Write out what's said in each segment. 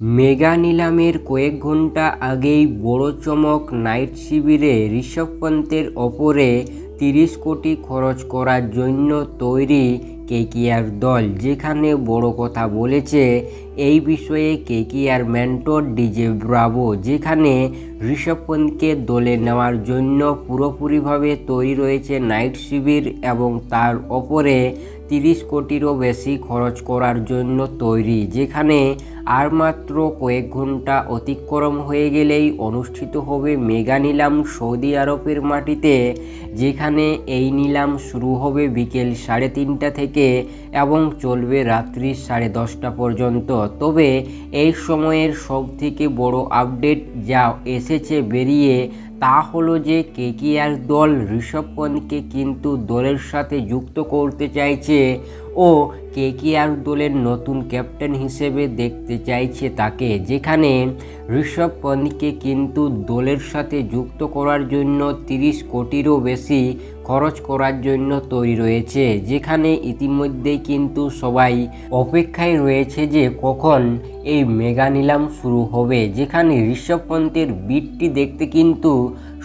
Mega নিলামের কয়েক ঘণ্টা আগেই বড় চমক নাইট শিবিরে ঋষভ পন্থের ওপরে তিরিশ কোটি খরচ করার জন্য তৈরি কেকিআর দল, যেখানে বড় কথা বলেছে, এই বিষয়ে কেকিআর মেন্টর ডিজে ব্রাভো, যেখানে ঋষভ পন্থকে দলে নেওয়ার জন্য পুরোপুরিভাবে তৈরি রয়েছে নাইট শিবির এবং তার ওপরে তিরিশ কোটিরও বেশি খরচ করার জন্য তৈরি, যেখানে আর মাত্র কয়েক ঘণ্টা অতিক্রম হয়ে গেলেই অনুষ্ঠিত হবে মেগা নিলাম সৌদি আরবের মাটিতে, যেখানে এই নিলাম শুরু হবে বিকেল সাড়ে তিনটা থেকে এবং চলবে রাত্রি সাড়ে দশটা পর্যন্ত। তবে এই সময়ের সবথেকে বড় আপডেট যা এসেছে বেরিয়ে, তা হলো যে কেকিআর দল ঋষভ পন্থকে কিন্তু দলের সাথে যুক্ত করতে চাইছে ও কেকিআর দলের নতুন ক্যাপ্টেন হিসেবে দেখতে চাইছে তাকে, যেখানে ঋষভ পন্থকে কিন্তু দলের সাথে যুক্ত করার জন্য তিরিশ কোটিরও বেশি খরচ করার জন্য তৈরি রয়েছে, যেখানে ইতিমধ্যেই কিন্তু সবাই অপেক্ষায় রয়েছে যে কখন এই মেগা নিলাম শুরু হবে, যেখানে ঋষভ পন্থের বিটটি দেখতে কিন্তু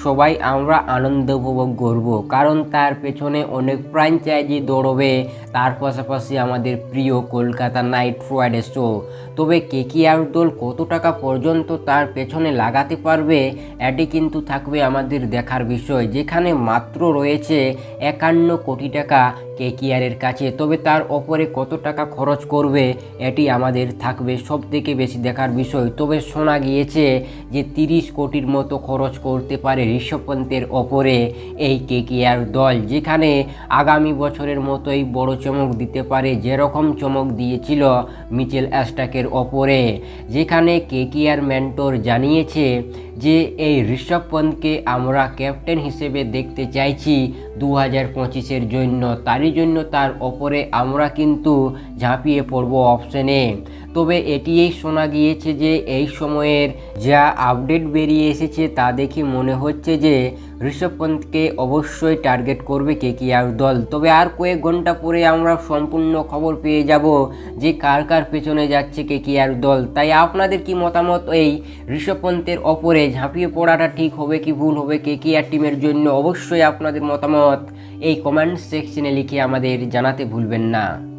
সবাই আমরা আনন্দ উপভোগ করব, কারণ তার পেছনে অনেক ফ্র্যাঞ্চাইজি দৌড়বে, তার পাশাপাশি আমাদের প্রিয় কলকাতা নাইট রাইডার্সও তবে কে কে আর দল কত টাকা পর্যন্ত তার পেছনে লাগাতে পারবে, এটি কিন্তু থাকবে আমাদের দেখার বিষয়, যেখানে মাত্র রয়েছে একান্ন কোটি টাকা কেকিআরের কাছে। তবে তার ওপরে কত টাকা খরচ করবে, এটি আমাদের থাকবে সব থেকে বেশি দেখার বিষয়। তবে শোনা গিয়েছে যে তিরিশ কোটির মতো খরচ করতে পারে ঋষভ পন্থের ওপরে এই কেকিআর দল, যেখানে আগামী বছরের মতোই বড় চমক দিতে পারে, যেরকম চমক দিয়েছিল মিচেল অ্যাস্টাকের ওপরে, যেখানে কেকিআর মেন্টর জানিয়েছে যে এই ঋষভ পন্থকে আমরা ক্যাপ্টেন হিসেবে দেখতে চাইছি দু হাজার পঁচিশের জন্য, তারই জন্য তার ওপরে আমরা কিন্তু ঝাঁপিয়ে পড়ব অপশনে তবে এটিই শোনা গিয়েছে যে এই সময়ের যা আপডেট বেরিয়ে এসেছে তা দেখে মনে হচ্ছে যে ঋষভ পন্থকে অবশ্যই টার্গেট করবে কে কে আর দল। তবে আর কয়েক ঘণ্টা পরে আমরা সম্পূর্ণ খবর পেয়ে যাব যে কার কার পেছনে যাচ্ছে কে কে আর দল। তাই আপনাদের কি মতামত এই ঋষভ পন্থের ওপরে ঝাঁপিয়ে পড়াটা ঠিক হবে কি ভুল হবে কে কে আর টিমের জন্য? অবশ্যই আপনাদের মতামত এই কমেন্ট সেকশনে লিখে আমাদের জানাতে ভুলবেন না।